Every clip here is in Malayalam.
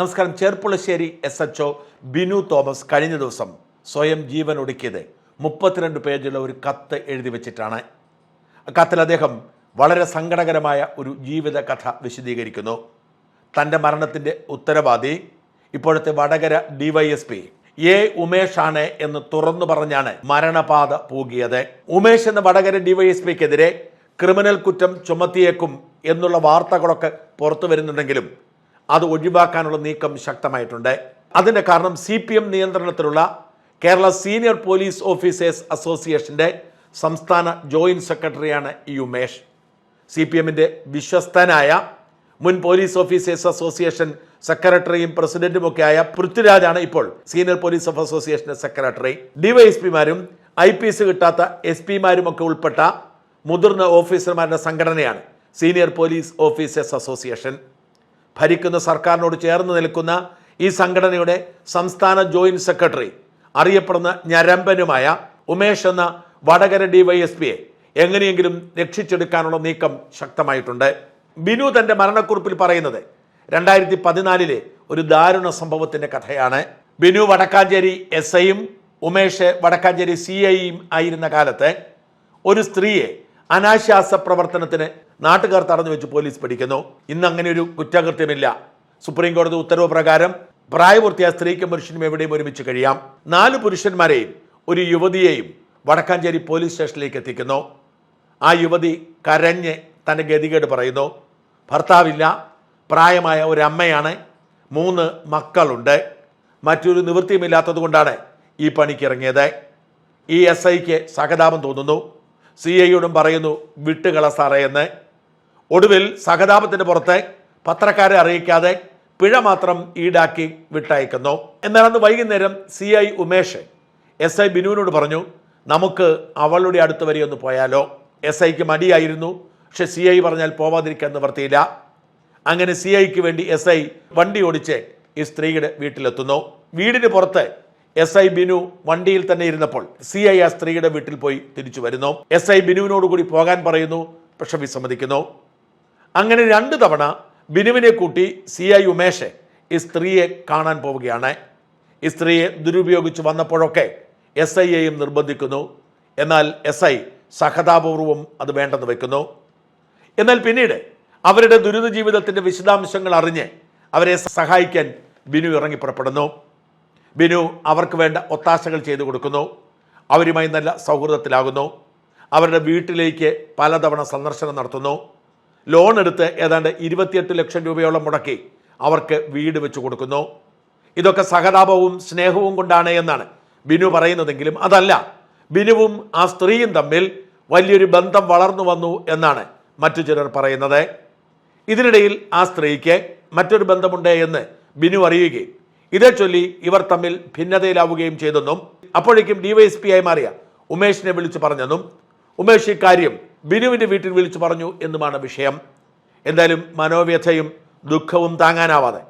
നമസ്കാരം. ചേർപ്പുളശ്ശേരി എസ് എച്ച് ബിനു തോമസ് കഴിഞ്ഞ ദിവസം സ്വയം ജീവൻ ഒടുക്കിയത് മുപ്പത്തിരണ്ട് പേജുള്ള ഒരു കത്ത് എഴുതി വെച്ചിട്ടാണ്. കത്തിൽ അദ്ദേഹം വളരെ സങ്കടകരമായ ഒരു ജീവിത കഥ വിശദീകരിക്കുന്നു. തന്റെ മരണത്തിന്റെ ഉത്തരവാദി ഇപ്പോഴത്തെ വടകര ഡിവൈഎസ്പി എ ഉമേഷ് ആണ് എന്ന് തുറന്നു പറഞ്ഞാണ് മരണപാത പൂകിയത്. ഉമേഷ് എന്ന വടകര ഡിവൈഎസ്പിക്കെതിരെ ക്രിമിനൽ കുറ്റം ചുമത്തിയേക്കും എന്നുള്ള വാർത്തകളൊക്കെ പുറത്തു വരുന്നുണ്ടെങ്കിലും അത് ഒഴിവാക്കാനുള്ള നീക്കം ശക്തമായിട്ടുണ്ട്. അതിന്റെ കാരണം സി പി എം നിയന്ത്രണത്തിലുള്ള കേരള സീനിയർ പോലീസ് ഓഫീസേഴ്സ് അസോസിയേഷന്റെ സംസ്ഥാന ജോയിന്റ് സെക്രട്ടറിയാണ് ഈ ഉമേഷ്. സി പി എമ്മിന്റെ വിശ്വസ്തനായ മുൻ പോലീസ് ഓഫീസേഴ്സ് അസോസിയേഷൻ സെക്രട്ടറിയും പ്രസിഡന്റുമൊക്കെ ആയ പൃഥ്വിരാജാണ് ഇപ്പോൾ സീനിയർ പോലീസ് ഓഫ് അസോസിയേഷന്റെ സെക്രട്ടറി. ഡിവൈഎസ്പിമാരും ഐ പി എസ് കിട്ടാത്ത എസ് പിമാരും ഒക്കെ ഉൾപ്പെട്ട മുതിർന്ന ഓഫീസർമാരുടെ സംഘടനയാണ് സീനിയർ പോലീസ് ഓഫീസേഴ്സ് അസോസിയേഷൻ. ഭരിക്കുന്ന സർക്കാരിനോട് ചേർന്ന് നിൽക്കുന്ന ഈ സംഘടനയുടെ സംസ്ഥാന ജോയിന്റ് സെക്രട്ടറി അറിയപ്പെടുന്ന ഞരമ്പനുമായ ഉമേഷ് എന്ന വടകര ഡിവൈഎസ്പിയെ എങ്ങനെയെങ്കിലും രക്ഷിച്ചെടുക്കാനുള്ള നീക്കം ശക്തമായിട്ടുണ്ട്. ബിനു തന്റെ മരണക്കുറിപ്പിൽ പറയുന്നത് രണ്ടായിരത്തി പതിനാലിലെ ഒരു ദാരുണ സംഭവത്തിന്റെ കഥയാണ്. ബിനു വടക്കാഞ്ചേരി എസ് ഐയും ഉമേഷ് വടക്കാഞ്ചേരി സി ഐയും ആയിരുന്ന കാലത്ത് ഒരു സ്ത്രീയെ അനാശാസ പ്രവർത്തനത്തിന് നാട്ടുകാർ തടഞ്ഞു വെച്ച് പോലീസ് പിടിക്കുന്നു. ഇന്ന് അങ്ങനെ ഒരു കുറ്റകൃത്യമില്ല. സുപ്രീം കോടതി ഉത്തരവ് പ്രകാരം പ്രായപൂർത്തിയായ സ്ത്രീക്കും പുരുഷനും എവിടെയും ഒരുമിച്ച് കഴിയാം. നാല് പുരുഷന്മാരെയും ഒരു യുവതിയെയും വടക്കാഞ്ചേരി പോലീസ് സ്റ്റേഷനിലേക്ക് എത്തിക്കുന്നു. ആ യുവതി കരഞ്ഞ് തന്റെ ഗതികേട് പറയുന്നു ഭർത്താവില്ല പ്രായമായ ഒരു അമ്മയാണ് മൂന്ന് മക്കളുണ്ട്. മറ്റൊരു നിവൃത്തിയുമില്ലാത്തത് കൊണ്ടാണ് ഈ പണിക്ക് ഇറങ്ങിയത്. ഈ എസ് ഐക്ക് സഹതാപം തോന്നുന്നു. സി ഐയോടും പറയുന്നു വിട്ടുകള സാറേ എന്ന്. ഒടുവിൽ സഹതാപത്തിന് പുറത്ത് പത്രക്കാരെ അറിയിക്കാതെ പിഴ മാത്രം ഈടാക്കി വിട്ടയക്കുന്നു. എന്നാൽ അന്ന് വൈകുന്നേരം C I Umesh S I ബിനുവിനോട് പറഞ്ഞു നമുക്ക് അവളുടെ അടുത്ത് വരെ ഒന്ന് പോയാലോ? എസ് ഐക്ക് മടിയായിരുന്നു. പക്ഷെ സി ഐ പറഞ്ഞാൽ പോവാതിരിക്കാൻ നിവർത്തിയില്ല. അങ്ങനെ സി ഐക്ക് വേണ്ടി എസ് ഐ വണ്ടി ഓടിച്ച് ഈ സ്ത്രീയുടെ വീട്ടിലെത്തുന്നു. വീടിന് പുറത്ത് എസ് ഐ ബിനു വണ്ടിയിൽ തന്നെ ഇരുന്നപ്പോൾ സി ഐ ആ സ്ത്രീയുടെ വീട്ടിൽ പോയി തിരിച്ചു വരുന്നു. എസ് ഐ ബിനുവിനോട് കൂടി പോകാൻ പറയുന്നു. പക്ഷെ വിസമ്മതിക്കുന്നു. അങ്ങനെ രണ്ട് തവണ ബിനുവിനെ കൂട്ടി സി ഐ ഉമേഷ് ഈ സ്ത്രീയെ കാണാൻ പോവുകയാണ്. ഈ സ്ത്രീയെ ദുരുപയോഗിച്ച് വന്നപ്പോഴൊക്കെ എസ് ഐയെയും നിർബന്ധിക്കുന്നു. എന്നാൽ എസ് ഐ സഹതാപൂർവം അത് വേണ്ടെന്ന് വെക്കുന്നു. എന്നാൽ പിന്നീട് അവരുടെ ദുരിത ജീവിതത്തിന്റെ വിശദാംശങ്ങൾ അറിഞ്ഞ് അവരെ സഹായിക്കാൻ ബിനു ഇറങ്ങി പുറപ്പെടുന്നു. ബിനു അവർക്ക് വേണ്ട ഒത്താശകൾ ചെയ്തു കൊടുക്കുന്നു. അവരുമായി നല്ല സൗഹൃദത്തിലാകുന്നു. അവരുടെ വീട്ടിലേക്ക് പലതവണ സന്ദർശനം നടത്തുന്നു. ലോൺ എടുത്ത് ഏതാണ്ട് ഇരുപത്തിയെട്ട് ലക്ഷം രൂപയോളം മുടക്കി അവർക്ക് വീട് വെച്ച് കൊടുക്കുന്നു. ഇതൊക്കെ സഹതാപവും സ്നേഹവും കൊണ്ടാണ് എന്നാണ് ബിനു പറയുന്നതെങ്കിലും അതല്ല. ബിനുവും ആ സ്ത്രീയും തമ്മിൽ വലിയൊരു ബന്ധം വളർന്നു വന്നു എന്നാണ് മറ്റു ചിലർ പറയുന്നത്. ഇതിനിടയിൽ ആ സ്ത്രീക്ക് മറ്റൊരു ബന്ധമുണ്ട് എന്ന് ബിനു അറിയുകയും ഇതേ ചൊല്ലി ഇവർ തമ്മിൽ ഭിന്നതയിലാവുകയും ചെയ്തെന്നും അപ്പോഴേക്കും ഡിവൈഎസ്പി ആയി മാറിയ ഉമേഷിനെ വിളിച്ചു പറഞ്ഞെന്നും ഉമേഷ് ഇക്കാര്യം ബിനുവിന്റെ വീട്ടിൽ വിളിച്ചു പറഞ്ഞു എന്നുമാണ് വിഷയം. എന്തായാലും മനോവ്യഥയും ദുഃഖവും താങ്ങാനാവാതെ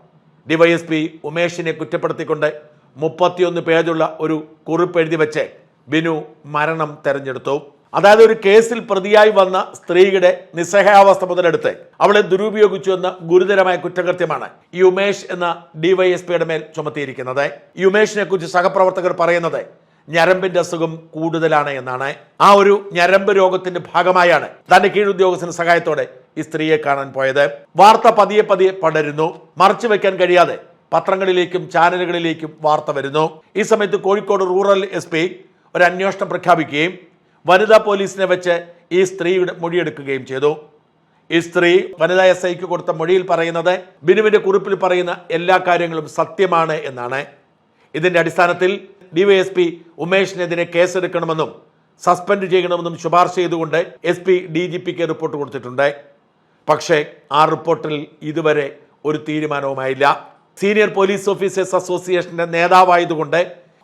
ഡിവൈഎസ്പി ഉമേഷിനെ കുറ്റപ്പെടുത്തിക്കൊണ്ട് മുപ്പത്തിയൊന്ന് പേജുള്ള ഒരു കുറിപ്പ് എഴുതി വെച്ച് ബിനു മരണം തെരഞ്ഞെടുത്തു. അതായത് ഒരു കേസിൽ പ്രതിയായി വന്ന സ്ത്രീയുടെ നിസ്സഹായാവസ്ഥ മുതലെടുത്ത് അവളെ ദുരുപയോഗിച്ചു എന്ന ഗുരുതരമായ കുറ്റകൃത്യമാണ് ഈ ഉമേഷ് എന്ന ഡിവൈഎസ്പിയുടെ മേൽ ചുമത്തിയിരിക്കുന്നത്. ഈ ഉമേഷിനെ കുറിച്ച് സഹപ്രവർത്തകർ പറയുന്നത് ഞരമ്പിന്റെ അസുഖം കൂടുതലാണ് എന്നാണ്. ആ ഒരു ഞരമ്പ് രോഗത്തിന്റെ ഭാഗമായാണ് തന്റെ കീഴുദ്യോഗസ്ഥന് സഹായത്തോടെ ഈ സ്ത്രീയെ കാണാൻ പോയത്. വാർത്ത പതിയെ പതിയെ പടരുന്നു. മറച്ചു വെക്കാൻ കഴിയാതെ പത്രങ്ങളിലേക്കും ചാനലുകളിലേക്കും വാർത്ത വരുന്നു. ഈ സമയത്ത് കോഴിക്കോട് റൂറൽ എസ് പി ഒരു അന്വേഷണം പ്രഖ്യാപിക്കുകയും വനിതാ പോലീസിനെ വെച്ച് ഈ സ്ത്രീയുടെ മൊഴിയെടുക്കുകയും ചെയ്തു. ഈ സ്ത്രീ വനിതാ എസ് ഐക്ക് കൊടുത്ത മൊഴിയിൽ പറയുന്നത് ബിനുവിന്റെ കുറിപ്പിൽ പറയുന്ന എല്ലാ കാര്യങ്ങളും സത്യമാണ് എന്നാണ്. ഇതിന്റെ അടിസ്ഥാനത്തിൽ ഡിവൈഎസ്പി ഉമേഷിനെതിരെ കേസെടുക്കണമെന്നും സസ്പെൻഡ് ചെയ്യണമെന്നും ശുപാർശ ചെയ്തുകൊണ്ട് എസ് പി ഡി ജി പിക്ക് റിപ്പോർട്ട് കൊടുത്തിട്ടുണ്ട്. പക്ഷേ ആ റിപ്പോർട്ടിൽ ഇതുവരെ ഒരു തീരുമാനവുമായില്ല. സീനിയർ പോലീസ് ഓഫീസേഴ്സ് അസോസിയേഷന്റെ നേതാവായതുകൊണ്ട്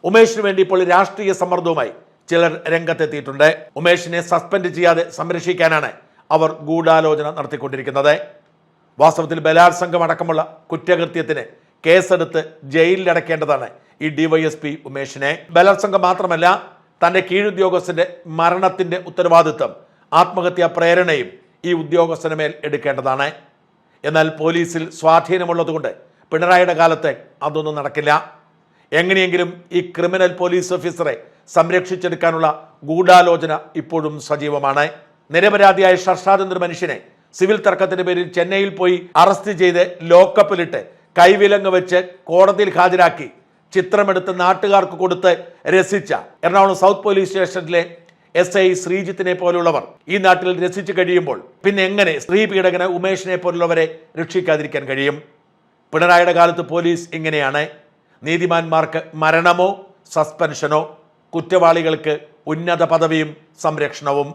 ഉമേഷിന് വേണ്ടി ഇപ്പോൾ രാഷ്ട്രീയ സമ്മർദ്ദവുമായി ചിലർ രംഗത്തെത്തിയിട്ടുണ്ട്. ഉമേഷിനെ സസ്പെൻഡ് ചെയ്യാതെ സംരക്ഷിക്കാനാണ് അവർ ഗൂഢാലോചന നടത്തിക്കൊണ്ടിരിക്കുന്നത്. വാസ്തവത്തിൽ ബലാത്സംഗം അടക്കമുള്ള കുറ്റകൃത്യത്തിന് കേസെടുത്ത് ജയിലിലടക്കേണ്ടതാണ് ഈ ഡിവൈഎസ്പി ഉമേഷിനെ ബലാത്സംഗം മാത്രമല്ല തന്റെ കീഴുദ്യോഗസ്ഥന്റെ മരണത്തിന്റെ ഉത്തരവാദിത്വം ആത്മഹത്യാ പ്രേരണയും ഈ ഉദ്യോഗസ്ഥന് മേൽ എടുക്കേണ്ടതാണ്. എന്നാൽ പോലീസിൽ സ്വാധീനമുള്ളതുകൊണ്ട് പിണറായിയുടെ കാലത്ത് അതൊന്നും നടക്കില്ല. എങ്ങനെയെങ്കിലും ഈ ക്രിമിനൽ പോലീസ് ഓഫീസറെ സംരക്ഷിച്ചെടുക്കാനുള്ള ഗൂഢാലോചന ഇപ്പോഴും സജീവമാണ്. നിരപരാധിയായ ഷർഷാദ് മനുഷ്യനെ സിവിൽ തർക്കത്തിന്റെ പേരിൽ ചെന്നൈയിൽ പോയി അറസ്റ്റ് ചെയ്ത് ലോക്കപ്പിലിട്ട് കൈവിലങ്ങ് വെച്ച് കോടതിയിൽ ഹാജരാക്കി ചിത്രമെടുത്ത് നാട്ടുകാർക്ക് കൊടുത്ത് രസിച്ച എറണാകുളം സൗത്ത് പോലീസ് സ്റ്റേഷനിലെ എസ് ഐ ശ്രീജിത്തിനെ പോലുള്ളവർ ഈ നാട്ടിൽ രസിച്ചു കഴിയുമ്പോൾ പിന്നെ എങ്ങനെ സ്ത്രീ പീഡകന് ഉമേഷിനെ പോലുള്ളവരെ രക്ഷിക്കാതിരിക്കാൻ കഴിയും? പിണറായിയുടെ കാലത്ത് പോലീസ് ഇങ്ങനെയാണ്. നീതിമാന്മാർക്ക് മരണമോ സസ്പെൻഷനോ കുറ്റവാളികൾക്ക് ഉന്നത പദവിയും സംരക്ഷണവും